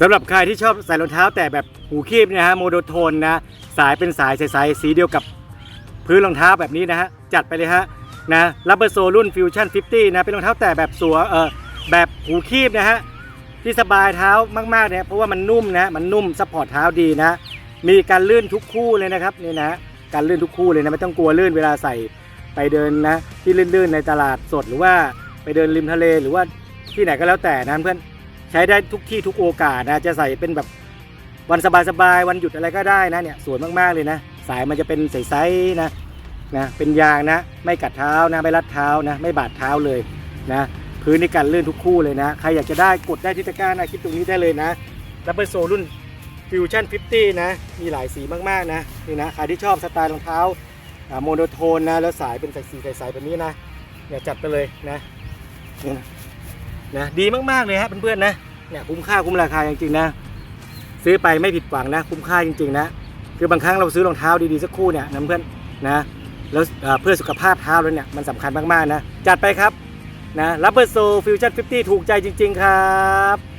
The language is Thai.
สำหรับใครที่ชอบใส่รองเท้าแต่แบบหูคีบนะฮะโมโนโทนนะสายเป็นสายใสๆสีเดียวกับพื้นรองเท้าแบบนี้นะฮะจัดไปเลยฮะนะลับเบอร์โซรุ่นฟิวชั่น50นะเป็นรองเท้าแต่แบบสัวเออแบบหูคีบนะฮะที่สบายเท้ามากๆเนี่ยเพราะว่ามันนุ่มนะมันนุ่มซัพพอร์ตเท้าดีนะ มีการลื่นทุกคู่เลยนะครับนี่นะการลื่นทุกคู่เลยนะไม่ต้องกลัวลื่นเวลาใส่ไปเดินนะที่ลื่นๆในตลาดสดหรือว่าไปเดินริมทะเลหรือว่าที่ไหนก็แล้วแต่นะเพื่อน ใช้ได้ทุกที่ทุกโอกาสนะจะใส่เป็นแบบวันสบายๆวันหยุดอะไรก็ได้นะเนี่ยสวยมากๆเลยนะ สายมันจะเป็นใสๆนะนะเป็นยางนะ ไม่กัดเท้านะไม่รัดเท้านะ ไม่บาดเท้าเลยนะพื้นในการลื่นทุกคู่เลยนะ ใครอยากจะได้กดได้ที่ตะกร้านะคลิปตรงนี้ได้เลยนะดับเบิลโซรุ่นฟิวชั่น50 นะ มีหลายสีมากๆนะนี่นะใครที่ชอบสไตล์รองเท้าโมโนโทนนะแล้วสายเป็นใสสีใสๆแบบนี้นะเนี่ยจัดไปเลยนะนี่นะนะดีมากๆเลยฮะเพื่อนๆนะ เนี่ยคุ้มค่าคุ้มราคาจริงๆนะ ซื้อไปไม่ผิดหวังนะ คุ้มค่าจริงๆนะ คือบางครั้งเราซื้อรองเท้าดีๆสักคู่เนี่ยนะเพื่อนนะแล้วเพื่อสุขภาพเท้าแล้วเนี่ยมันสำคัญมากๆนะ จัดไปครับนะรับเบอร์โซฟิวชั่น50ถูกใจจริง ๆ ครับ